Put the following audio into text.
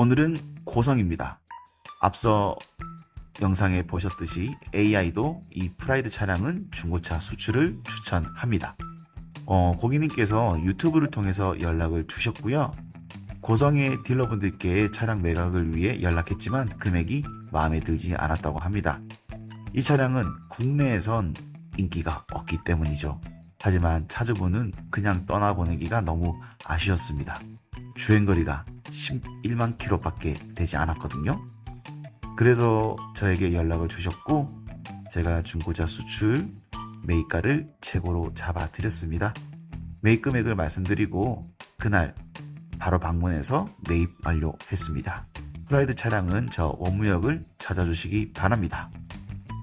오늘은 고성입니다. 앞서 영상에 보셨듯이 AI도 이 프라이드 차량은 중고차 수출을 추천합니다. 어, 고객님께서 유튜브를 통해서 연락을 주셨고요. 고성의 딜러분들께 차량 매각을 위해 연락했지만 금액이 마음에 들지 않았다고 합니다. 이 차량은 국내에선 인기가 없기 때문이죠. 하지만 차주분은 그냥 떠나보내기가 너무 아쉬웠습니다. 주행거리가 11만 킬로밖에 되지 않았거든요. 그래서 저에게 연락을 주셨고 제가 중고차 수출 매입가를 최고로 잡아드렸습니다. 매입 금액을 말씀드리고 그날 바로 방문해서 매입 완료했습니다. 프라이드 차량은 저 원무역을 찾아주시기 바랍니다.